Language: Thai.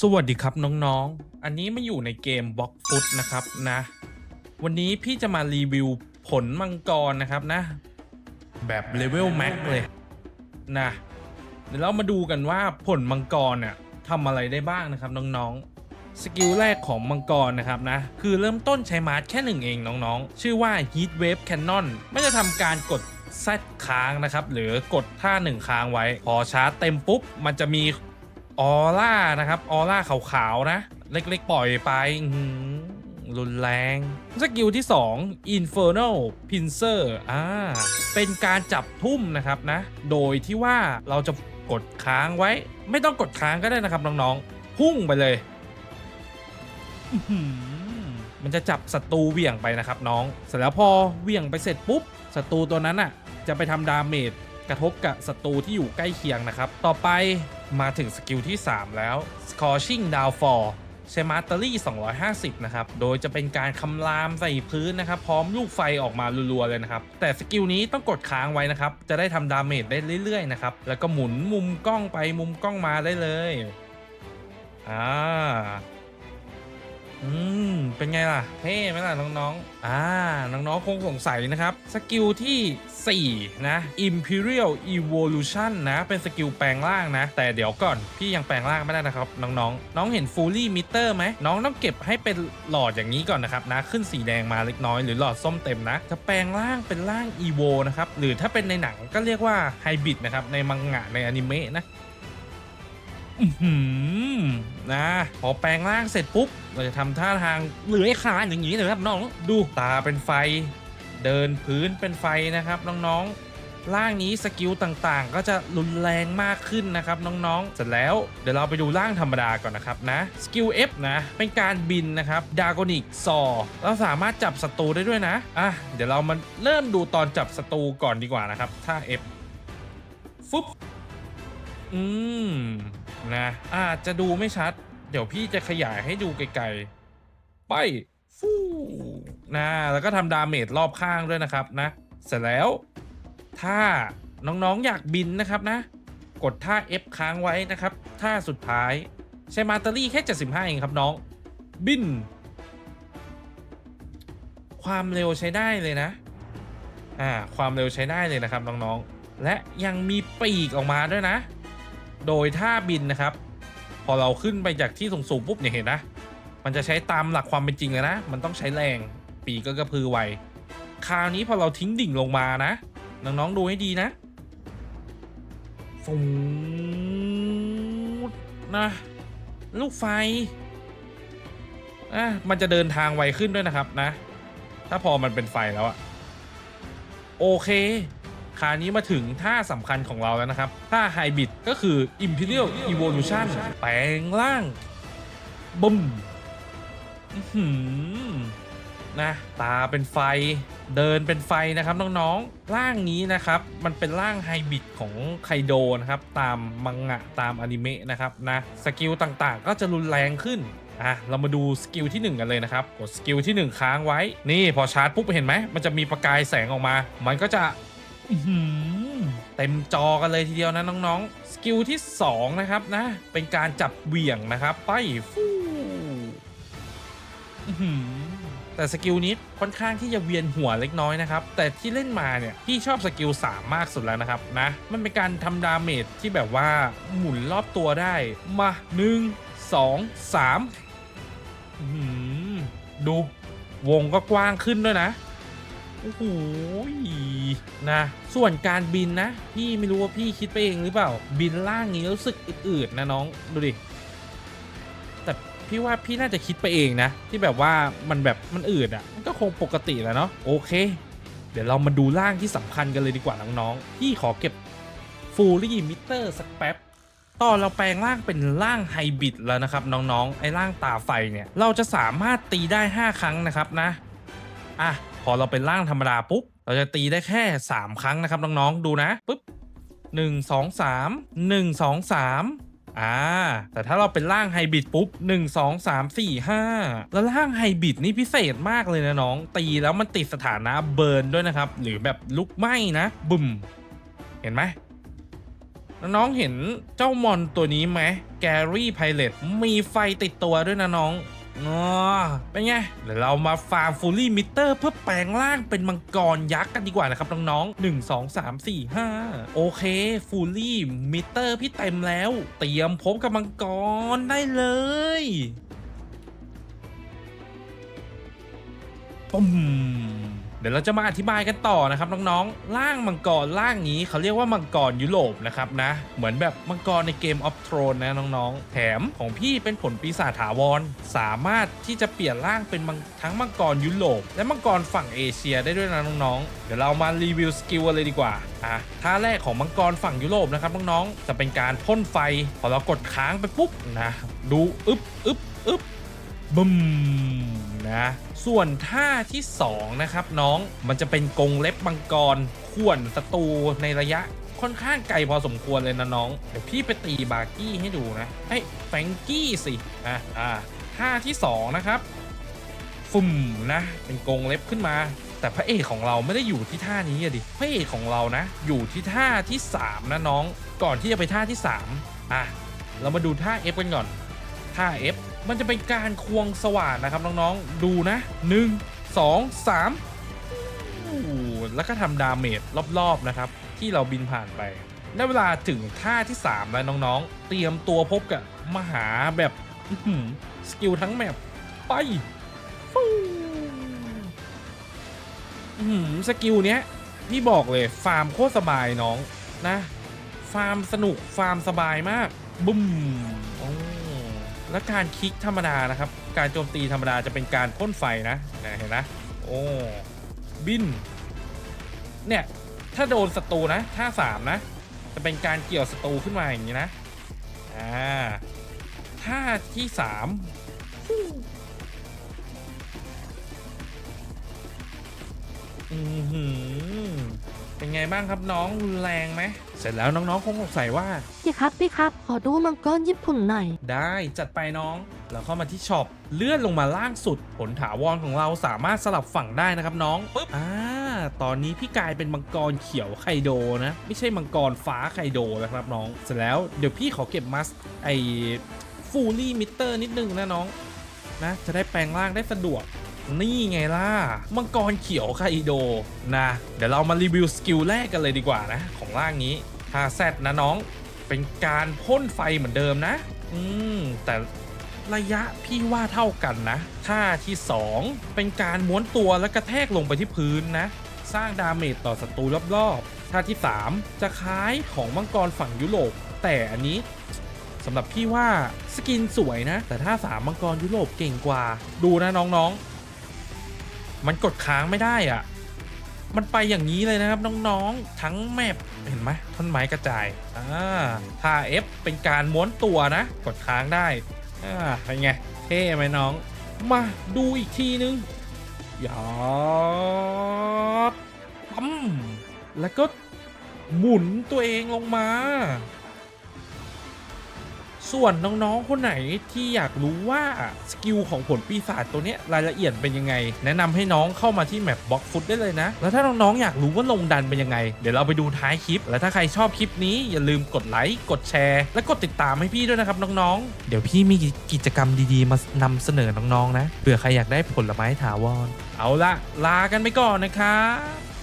สวัสดีครับน้องๆ อันนี้มาอยู่ในเกมบล็อกฟุตนะครับนะ วันนี้พี่จะมารีวิวผลมังกรนะครับนะ แบบเลเวลแม็กเลยนะเดี๋ยวเรามาดูกันว่าผลมังกรเนี่ยทำอะไรได้บ้างนะครับน้องๆ สกิลแรกของมังกรนะครับนะ คือเริ่มต้นใช้มาร์ชแค่หนึ่งเองน้องๆ ชื่อว่า Heat Wave Cannon ไม่จะทำการกดแซดค้างนะครับ หรือกดท่าหนึ่งค้างไว้ พอชาร์จเต็มปุ๊บ มันจะมี ออร่านะครับ ออร่าขาวๆนะ เล็กๆ ปล่อยไปรุนแรง สกิลที่ 2 Infernal Pincer อ่า เป็นการจับทุ่มนะครับนะ โดยที่ว่าเราจะกดค้างไว้ ไม่ต้องกดค้างก็ได้นะครับน้องๆ พุ่งไปเลย มันจะจับศัตรูเหวี่ยงไปนะครับน้อง เสร็จแล้วพอเหวี่ยงไปเสร็จปุ๊บศัตรูตัวนั้นอะ จะไปทำดาเมจกระทบกับศัตรูที่อยู่ใกล้เคียงนะครับ ต่อไป มาถึงสกิลที่ 3 แล้ว Scorching Downfall ใช้มาสเตอรี่ 250 นะครับ โดยจะเป็นการคำรามใส่พื้นนะครับ พร้อมลูกไฟออกมารัวๆเลยนะครับ แต่สกิลนี้ต้องกดค้างไว้นะครับ จะได้ทำดาเมจได้เรื่อยๆนะครับ แล้วก็หมุนมุมกล้องไปมุมกล้องมาได้เลย อ่า อืม เป็นไงล่ะ เท่ไหมล่ะ น้องๆ อ่า น้องๆ คงสงสัยนะครับ สกิลที่ 4 นะ Imperial Evolution นะ เป็นสกิลแปลงร่างนะ แต่เดี๋ยวก่อน พี่ยังแปลงร่างไม่ได้นะครับ น้องๆน้องเห็น Fully Meter ไหม น้องต้องเก็บให้เป็นหลอดอย่างนี้ก่อนนะครับนะ ขึ้นสีแดงมาเล็กน้อยหรือหลอดส้มเต็มนะ จะแปลงร่างเป็นร่าง Evo นะครับ หรือถ้าเป็นในหนังก็เรียกว่า Hybrid นะครับ ในมังงะในอนิเมะนะ อื้อหือนะพอแปลงร่างเสร็จปุ๊บ เราจะทำท่าทางเลื้อยคลานอย่างนี้เลยครับน้องดูตาเป็นไฟ เดินพื้นเป็นไฟนะครับน้องๆร่างนี้สกิลต่างๆ ก็จะรุนแรงมากขึ้นนะครับน้องๆ เสร็จแล้วเดี๋ยวเราไปดูร่างธรรมดาก่อนนะครับนะสกิล F นะเป็นการบินนะครับดากอนิกซอเราสามารถจับศัตรูได้ด้วยนะอะเดี๋ยวเรามาเริ่มดูตอนจับศัตรูก่อนดีกว่านะครับ ถ้า F ฟึบ อืม นะ อาจจะดูไม่ชัด เดี๋ยวพี่จะขยายให้ดูไกลๆ ไป ฟู่นะ แล้วก็ทำดาเมจรอบข้างด้วยนะครับนะ เสร็จแล้ว ถ้าน้องๆอยากบินนะครับนะ กดท่า F ค้างไว้นะครับ ท่าสุดท้าย ใช้มาตอรี่แค่ 75 เองครับน้อง บิน ความเร็วใช้ได้เลยนะ อ่า ความเร็วใช้ได้เลยนะครับน้องๆ และยังมีปีกออกมาด้วยนะ โดยท่าบินนะครับ พอเราขึ้นไปจากที่สูงๆปุ๊บเนี่ยเห็นนะ มันจะใช้ตามหลักความเป็นจริงเลยนะ มันต้องใช้แรงปีกก็กระพือไวคราวนี้พอเราทิ้งดิ่งลงมานะน้องๆดูให้ดีนะฟูดนะลูกไฟอะมันจะเดินทางไวขึ้นด้วยนะครับนะ ถ้าพอมันเป็นไฟแล้วอะโอเค คราวนี้มาถึงท่าสำคัญของเราแล้วนะครับ ท่าไฮบิดก็คือ Imperial Evolution แปลงร่างบึ้มนะตาเป็นไฟเดินเป็นไฟนะครับน้องๆ ร่างนี้นะครับ มันเป็นร่างไฮบิดของไคโดนะครับ ตามมังงะตามอนิเมะนะครับนะสกิลต่างๆ ก็จะรุนแรงขึ้นอะเรามาดูสกิลที่ 1 กันเลยนะครับ กดสกิลที่ 1 ค้างไว้ นี่พอชาร์จปุ๊บเห็นไหม มันจะมีประกายแสงออกมา มันก็จะ อื้อหือเต็มจอกันเลยทีเดียวนะน้องๆ สกิลที่ 2 นะครับนะ เป็นการจับเหวี่ยงนะครับไปฟูอื้อหือแต่สกิลนี้ค่อนข้างที่จะเวียนหัวเล็กน้อยนะครับ แต่ที่เล่นมาเนี่ยพี่ชอบสกิล 3 มากสุดแล้วนะครับนะ มันเป็นการทำดาเมจที่แบบว่าหมุนรอบตัวได้ มา 1 2 3อื้อหือดูวงก็กว้างขึ้นด้วยนะ โอ้โหนะ ส่วนการบินนะ พี่ไม่รู้ว่าพี่คิดไปเองหรือเปล่า บินล่างนี้รู้สึกอืดๆนะน้องดูดิแต่พี่ว่าพี่น่าจะคิดไปเองนะ ที่แบบว่ามันแบบมันอืดอะ่ะมันก็คงปกติแหล้วเนาะโอเค เดี๋ยวเรามาดูร่างที่สำคัญกันเลยดีกว่าน้องๆพี่ขอเก็บฟูลี่มิเตอร์สักแป๊บตอนเราแปลงร่างเป็นร่างไฮบริดแล้วนะครับน้องๆ ไอ้ร่างตาไฟเนี่ย เราจะสามารถตีได้ 5 ครั้งนะครับนะ อะ พอเราเป็นร่างธรรมดาปุ๊บ เราจะตีได้แค่ 3 ครั้งนะครับน้องๆ ดูนะปุ๊บ1 2 3 1 2 3อ่าแต่ถ้าเราเป็นร่างไฮบริดปุ๊บ 1 2 3 4 5 แล้วร่างไฮบริดนี่พิเศษมากเลยนะน้อง ตีแล้วมันติดสถานะเบิร์นด้วยนะครับ หรือแบบลุกไหม้นะบึมเห็นไหมน้องๆเห็นเจ้ามอนตัวนี้ไหมแกรี่ไพเรตมีไฟติดตัวด้วยนะน้อง อ๋อเป็นไงเดี๋ยวเรามาฟาร์มฟูลี่มิเตอร์เพื่อแปลงร่างเป็นมังกรยักษ์กันดีกว่านะครับน้องๆ 1 2 3 4 5 โอเคฟูลี่มิเตอร์พี่เต็มแล้ว เตรียมพบกับมังกรได้เลยปุ่ม ดี๋ยวเราจะมาอธิบายกันต่อนะครับน้องๆร่างมังกรร่างนี้เขาเรียกว่ามังกรยุโรปนะครับนะ เหมือนแบบมังกรในเกมออฟทรอนนะน้องๆ แถมของพี่เป็นผลปีศาจถาวร สามารถที่จะเปลี่ยนร่างเป็นทั้งมังกรยุโรปและมังกรฝั่งเอเชียได้ด้วยนะน้องๆ เดี๋ยวเรามารีวิวสกิลเลยดีกว่าอะท่าแรกของมังกรฝั่งยุโรปนะครับน้องๆ จะเป็นการพ่นไฟ พอเรากดค้างไปปุ๊บนะ ดู อึ๊บอึ๊บอึ๊บบึม นะ ส่วนท่าที่ 2 นะครับน้องมันจะเป็นกงเล็บมังกรข่วนศัตรูในระยะค่อนข้างไกลพอสมควรเลยนะน้อง เดี๋ยวพี่ไปตีบาร์กี้ให้ดูนะไอ้แฟงกี้สิอะอ่าท่าที่2นะครับฟุ่มนะ เป็นกงเล็บขึ้นมา แต่พระเอกของเราไม่ได้อยู่ที่ท่านี้อะดิพระเอกของเรานะ อยู่ที่ท่าที่ 3 นะน้อง ก่อนที่จะไปท่าที่ 3 อะ เรามาดูท่า F กันก่อน ท่า F มันจะเป็นการควงสว่านนะครับน้องๆ ดูนะ1 2 3อู้แล้วก็ทำดาเมจรอบๆนะครับ ที่เราบินผ่านไปได้เวลาถึงท่าที่ 3 แล้วน้องๆ เตรียมตัวพบกับมหาแบบสกิลทั้งแมปไปสกิลเนี้ยพี่บอกเลยฟาร์มโคตรสบายน้องนะ ฟาร์มสนุกฟาร์มสบายมากบุ้ม และการคลิกธรรมดานะครับ การโจมตีธรรมดาจะเป็นการพ่นไฟนะนะเห็นนะโอ้บิน เนี่ย ถ้าโดนศัตรูนะท่าสามนะ จะเป็นการเกี่ยวศัตรูขึ้นมาอย่างนี้นะอ่าท่าที่สามอือหือ ไงบ้างครับน้องรุนแรงไหมเสร็จแล้วน้องๆคงสงสัยว่า พี่ครับพี่ครับ ขอดูมังกรญี่ปุ่นหน่อย ได้จัดไปน้องแล้วเข้ามาที่ช็อปเลื่อนลงมาล่างสุด ผลถาวรของเราสามารถสลับฝั่งได้นะครับน้องปึ๊บอ่าตอนนี้พี่กลายเป็นมังกรเขียวไคโดนะ ไม่ใช่มังกรฟ้าไคโดนะครับน้อง เสร็จแล้วเดี๋ยวพี่ขอเก็บมัสไอฟูลี่มิเตอร์นิดนึงนะน้องนะจะได้แปลงร่างได้สะดวก นี่ไงล่ะ มังกรเขียวไคโดนะ เดี๋ยวเรามารีวิวสกิลแรกกันเลยดีกว่านะ ของร่างนี้ท่าแซดนะน้อง เป็นการพ่นไฟเหมือนเดิมนะ อืม แต่ระยะพี่ว่าเท่ากันนะท่าที่ 2 เป็นการม้วนตัวและกระแทกลงไปที่พื้นนะ สร้างดาเมจต่อศัตรูรอบๆท่าที่ 3 จะคล้ายของมังกรฝั่งยุโรป แต่อันนี้สำหรับพี่ว่าสกินสวยนะ แต่ท่าสามมังกรยุโรปเก่งกว่า ดูนะน้องๆ มันกดค้างไม่ได้อะมันไปอย่างนี้เลยนะครับน้องๆ ทั้งแมปเห็นไหมท่อนไม้กระจายอ่าท่า F เป็นการม้วนตัวนะ กดค้างได้อ่าเป็นไง เท่ไหมน้อง มาดูอีกทีนึงหยอดปั๊มแล้วก็หมุนตัวเองลงมา ส่วนน้องๆ คนไหนที่อยากรู้ว่าสกิลของผลปีศาจตัวเนี้ยรายละเอียดเป็นยังไง แนะนำให้น้องเข้ามาที่แมปบล็อกฟุตได้เลยนะ แล้วถ้าน้องๆ อยากรู้ว่าลงดันเป็นยังไง เดี๋ยวเราไปดูท้ายคลิป และถ้าใครชอบคลิปนี้อย่าลืมกดไลค์ กดแชร์ และกดติดตามให้พี่ด้วยนะครับน้องๆ เดี๋ยวพี่มีกิจกรรมดีๆ มานำเสนอน้องๆ นะ เผื่อใครอยากได้ผลไม้ถาวร เอาละลากันไปก่อนนะครับ